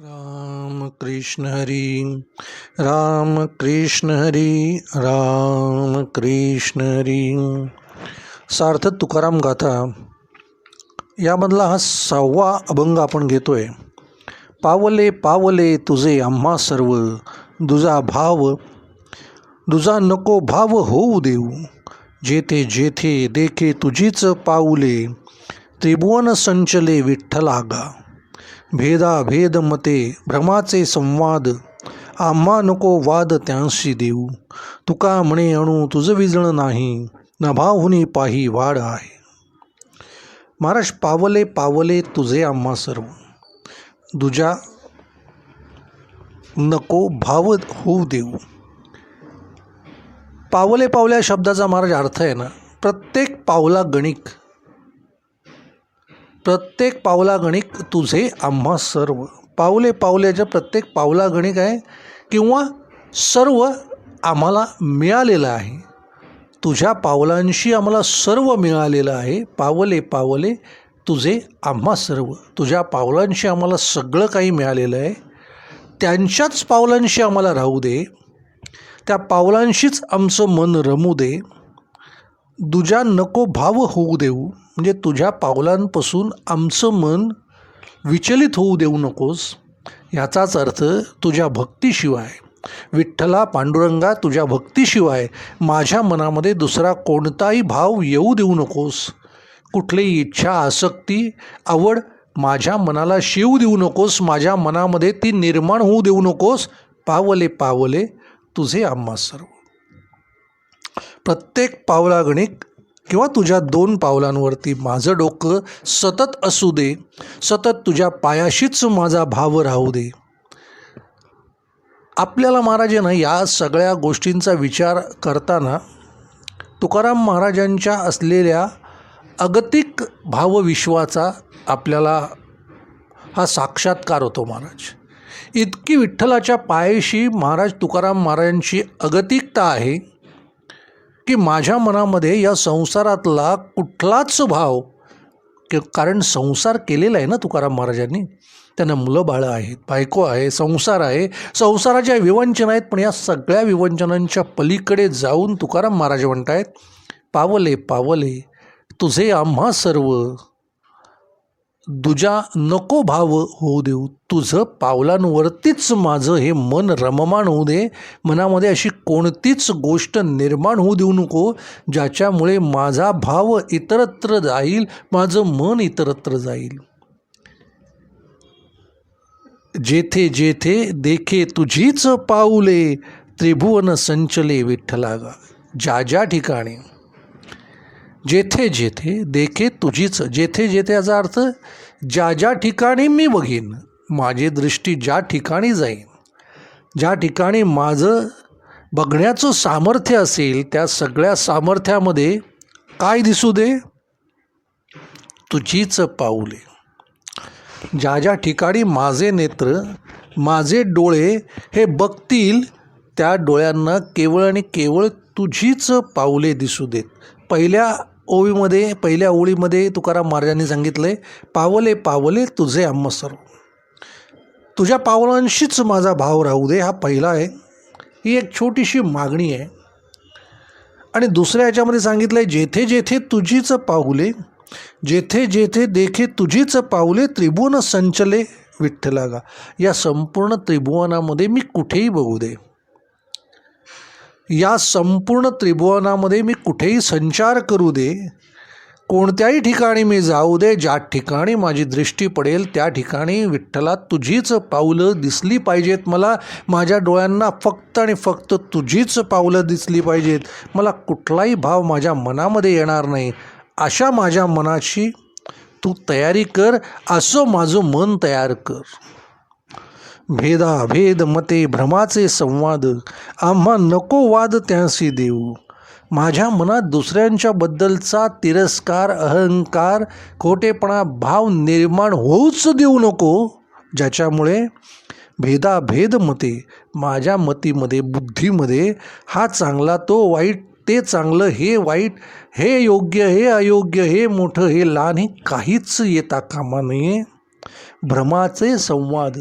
राम कृष्ण हरी राम कृष्ण हरी राम कृष्ण हरी. सार्थ तुकाराम गाथा. यामधला हा सहावा अभंग आपण घेतोय. पावले पावले तुझे आम्हा सर्व दुजा भाव दुजा नको भाव होऊ देऊ. जेथे जेथे देखे तुझीच पाऊले त्रिभुवन संचले विठ्ठलागा. भेदाभेद मते भ्रमाचे संवाद आम्हा नको वाद त्यांशी देऊ. तुका म्हणे अणू तुझं विजणं नाही नभाहुनी पाही वाढ आहे. महाराज पावले पावले तुझे आम्हा सर्व. दुजा नको भाव होऊ देऊ. पावले पावल्या शब्दाचा महाराज अर्थ आहे ना प्रत्येक पावला गणिक. प्रत्येक पावलागणिक तुझे आम्हा सर्व. पावले पावल्याच्या प्रत्येक पावलागणिक आहे किंवा सर्व आम्हाला मिळालेलं आहे. तुझ्या पावलांशी आम्हाला सर्व मिळालेलं आहे. पावले पावले तुझे आम्हा सर्व. तुझ्या पावलांशी आम्हाला सगळं काही मिळालेलं आहे. त्यांच्याच पावलांशी आम्हाला राहू दे. त्या पावलांशीच आमचं मन रमू दे. दुजा नको भाव होऊ देऊ. म्हणजे तुझ्या पावलांपासून आमचं मन विचलित होऊ देऊ नकोस. याचाच अर्थ तुझ्या भक्तीशिवाय. विठ्ठला पांडुरंगा तुझ्या भक्तीशिवाय माझ्या मनामध्ये दुसरा कोणताही भाव येऊ देऊ नकोस. कुठलीही इच्छा आसक्ती आवड माझ्या मनाला शिव देऊ नकोस. माझ्या मनामध्ये ती निर्माण होऊ देऊ नकोस. पावले पावले तुझे आम्हा सर्व. प्रत्येक पावलागणिक किंवा तुझ्या दोन पावलांवरती माझं डोकं सतत असू दे सतत तुझ्या पायाशीच माझा भाव राहू दे. आपल्याला महाराजांना या सगळ्या गोष्टींचा विचार करताना तुकाराम महाराजांच्या असलेल्या अगतिक भावविश्वाचा आपल्याला हा साक्षात्कार होतो महाराज. इतकी विठ्ठलाच्या पायाशी महाराज तुकाराम महाराजांची अगतिकता आहे की माझ्या मनामध्ये या संसारातला कुठलाच भाव कि कारण संसार केलेला आहे ना तुकाराम महाराजांनी त्यांना मुलं बाळं आहेत बायको आहे संसार आहे संसाराच्या विवंचना आहेत पण या सगळ्या विवंचनांच्या पलीकडे जाऊन तुकाराम महाराज म्हणत आहेत पावले पावले तुझे आम्हा सर्व दुजा नको भाव होऊ देऊ तुझं पावलांवरतीच माझं हे मन रममाण होऊ दे. मनामध्ये अशी कोणतीच गोष्ट निर्माण होऊ देऊ नको ज्याच्यामुळे माझा भाव इतरत्र जाईल माझं मन इतरत्र जाईल. जेथे जेथे देखे तुझीच पाऊले त्रिभुवन संचले विठ्ठलागा. ज्या ज्या ठिकाणी जेथे जेथे देखे तुझीच जेथे जेथे याचा अर्थ ज्या ज्या ठिकाणी मी बघीन माझी दृष्टी ज्या ठिकाणी जाईन. ज्या ठिकाणी माझं बघण्याचं सामर्थ्य असेल त्या सगळ्या सामर्थ्यामध्ये काय दिसू दे? तुझीच पाऊले. ज्या ज्या ठिकाणी माझे नेत्र माझे डोळे हे बघतील त्या डोळ्यांना केवळ आणि केवळ तुझीच पाऊले दिसू देत. पहिल्या ओळीमध्ये पहिल्या ओळीमध्ये तुकाराम महाराजांनी सांगितलं आहे पावले पावले तुझे आम्हा सर्व तुझ्या पावलांशीच माझा भाव राहू दे हा पहिला आहे. ही एक छोटीशी मागणी आहे. आणि दुसऱ्या याच्यामध्ये सांगितलं आहे जेथे जेथे तुझीच पाहुले जेथे जेथे देखे तुझीच पाहुले त्रिभुवन संचले विठ्ठलागा. या संपूर्ण त्रिभुवनामध्ये मी कुठेही बघू दे. या संपूर्ण त्रिभुवनामध्ये मी कुठेही संचार करू दे कोणत्याही ठिकाणी मी जाऊ दे ज्या ठिकाणी माझी दृष्टी पडेल त्या ठिकाणी विठ्ठला तुझीच पावलं दिसली पाहिजेत मला. माझ्या डोळ्यांना फक्त आणि फक्त तुझीच पावलं दिसली पाहिजेत. मला कुठलाही भाव माझ्या मनामध्ये येणार नाही. अशा माझ्या मनाची तू तयारी कर असं माझं मन तयार कर. भेदाभेद मते भ्रमाचे संवाद. आम्हा नको वाद त्यांशी देऊ. माझ्या मनात दुसऱ्यांच्याबद्दलचा तिरस्कार अहंकार खोटेपणा भाव निर्माण होऊच देऊ नको ज्याच्यामुळे भेदाभेद मते माझ्या मतीमध्ये बुद्धीमध्ये हा चांगला तो वाईट ते चांगलं हे वाईट हे योग्य हे अयोग्य हे मोठं हे लहान हे काहीच येता कामा नये. भ्रमाचे संवाद.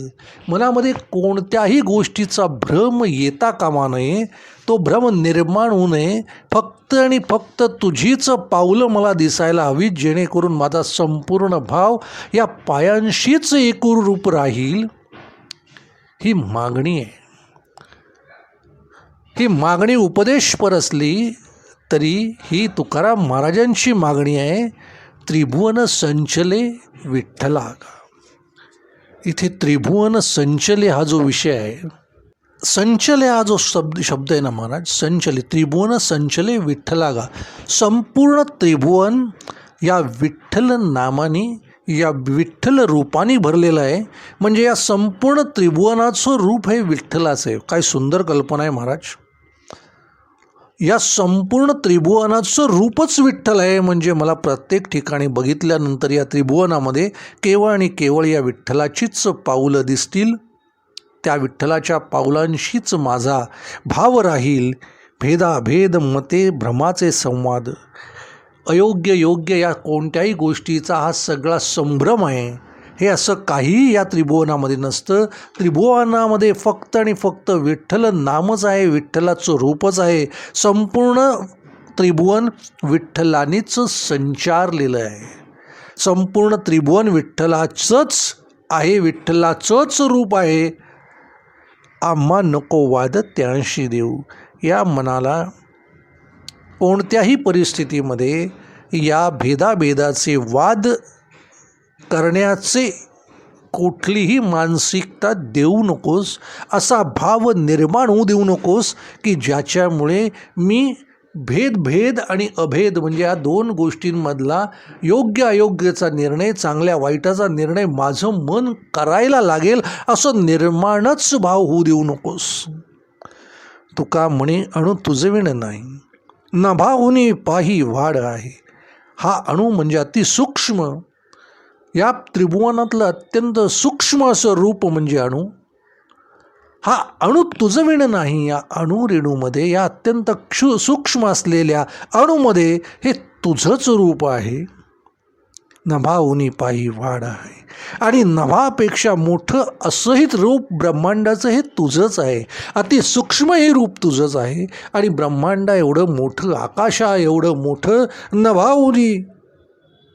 मनामध्ये कोणत्याही गोष्टीचा भ्रम येता कामा नये तो भ्रम निर्माण होऊ नये. फक्त आणि फक्त तुझीच पावलं मला दिसायला हवी जेणेकरून माझा संपूर्ण भाव या पायांशीच एकूरूप राहील. ही मागणी आहे. ही मागणी उपदेशपर असली तरी ही तुकाराम महाराजांची मागणी आहे. त्रिभुवन संचले विठ्ठला इथे त्रिभुवन संचले हा जो विषय आहे संचले हा जो शब्द शब्द आहे ना महाराज संचले त्रिभुवन संचले विठ्ठलागा. संपूर्ण त्रिभुवन या विठ्ठल नामाने या विठ्ठल रूपाने भरलेलं आहे. म्हणजे या संपूर्ण त्रिभुवनाचं रूप हे विठ्ठलाचं आहे. काय सुंदर कल्पना आहे महाराज. या संपूर्ण त्रिभुवनाचं रूपच विठ्ठल आहे. म्हणजे मला प्रत्येक ठिकाणी बघितल्यानंतर या त्रिभुवनामध्ये केवळ आणि केवळ या विठ्ठलाचीच पाऊलं दिसतील. त्या विठ्ठलाच्या पावलांशीच माझा भाव राहील. भेदाभेद मते भ्रमाचे संवाद. अयोग्य योग्य या कोणत्याही गोष्टीचा हा सगळा संभ्रम आहे. हे असं काहीही या त्रिभुवनामध्ये नसतं. त्रिभुवनामध्ये फक्त आणि फक्त विठ्ठल नामच आहे विठ्ठलाचं रूपच आहे. संपूर्ण त्रिभुवन विठ्ठलानेच संचारलेलं आहे. संपूर्ण त्रिभुवन विठ्ठलाचंच आहे विठ्ठलाचंच रूप आहे. आम्हा नको वाद त्यांशी देऊ. या मनाला कोणत्याही परिस्थितीमध्ये या भेदाभेदाचे वाद करण्याचे कुठलीही मानसिकता देऊ नकोस असा भाव निर्माण होऊ देऊ नकोस की ज्याच्यामुळे मी भेदभेद आणि अभेद म्हणजे या दोन गोष्टींमधला योग्य अयोग्यचा निर्णय चांगल्या वाईटाचा निर्णय माझं मन करायला लागेल असं निर्माणच भाव होऊ देऊ नकोस. तुका म्हणे अणु तुझविण नाही. नभाहुनी पाही वाढ आहे. हा अणू म्हणजे अतिसूक्ष्म या त्रिभुवनातलं अत्यंत सूक्ष्म असं रूप म्हणजे अणू. हा अणू तुझविण नाही या अणुरेणूमध्ये या अत्यंत क्षु सूक्ष्म असलेल्या अणूमध्ये हे तुझंच रूप आहे. नभाहुनी पायी वाढ आहे. आणि नभापेक्षा मोठं असंही रूप ब्रह्मांडाचं हे तुझंच आहे. अति सूक्ष्म हे रूप तुझंच आहे. आणि ब्रह्मांडा एवढं मोठं आकाशा एवढं मोठं नभाहुनी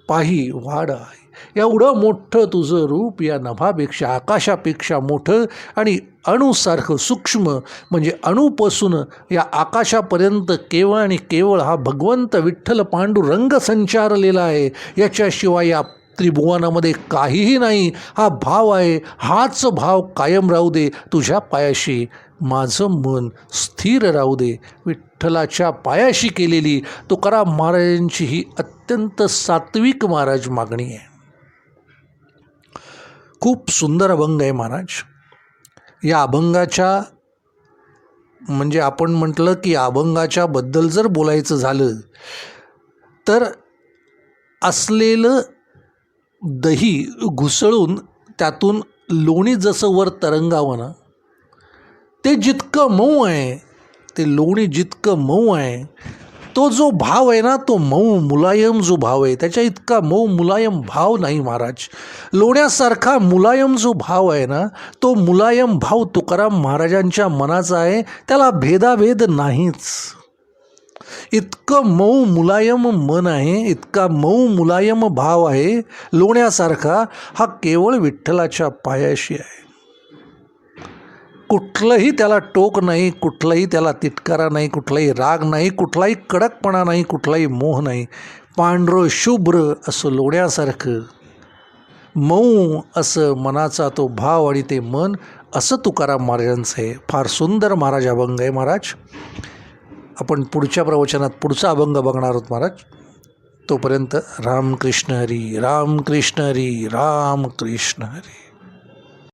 पाही वाढ आहे. एवढं मोठं तुझं रूप या नभापेक्षा आकाशापेक्षा मोठं आणि अणुसारखं सूक्ष्म म्हणजे अणूपासून या आकाशापर्यंत केवळ आणि केवळ हा भगवंत विठ्ठल पांडुरंग संचारलेला आहे. याच्याशिवाय या त्रिभुवनामध्ये काहीही नाही. हा भाव आहे हाच भाव कायम राहू दे तुझ्या पायाशी माझं मन स्थिर राहू दे. विठ्ठलाच्या पायाशी केलेली तुकाराम महाराजांची ही अत्यंत सात्विक महाराज मागणी आहे. खूप सुंदर अभंग आहे महाराज. या अभंगाच्या म्हणजे आपण म्हटलं की अभंगाच्या बद्दल जर बोलायचं झालं तर असलेलं दही घुसळून त्यातून लोणी जसं वर तरंगावं ना ते जितकं मऊ आहे ते लोणी जितकं मऊ आहे तो जो भाव आहे ना तो मऊ मुलायम जो भाव आहे त्याच्या इतका मऊ मुलायम भाव नाही महाराज. लोण्यासारखा मुलायम जो भाव आहे ना तो मुलायम भाव तुकाराम महाराजांच्या मनाचा आहे त्याला भेदाभेद नाहीच. इतकं मऊ मुलायम मन आहे इतका मऊ मुलायम भाव आहे लोण्यासारखा हा केवळ विठ्ठलाच्या पायाशी आहे. कुठलंही त्याला टोक नाही कुठलंही त्याला तिटकारा नाही कुठलाही राग नाही कुठलाही कडकपणा नाही कुठलाही मोह नाही. पांढरं शुभ्र असं लोण्यासारखं. मऊ असं मनाचा तो भाव आणि ते मन असं तुकाराम महाराजांचं आहे. फार सुंदर महाराज अभंग आहे महाराज. आपण पुढच्या प्रवचनात पुढचा अभंग बघणार आहोत महाराज. तोपर्यंत रामकृष्ण हरी रामकृष्ण हरी रामकृष्ण हरी.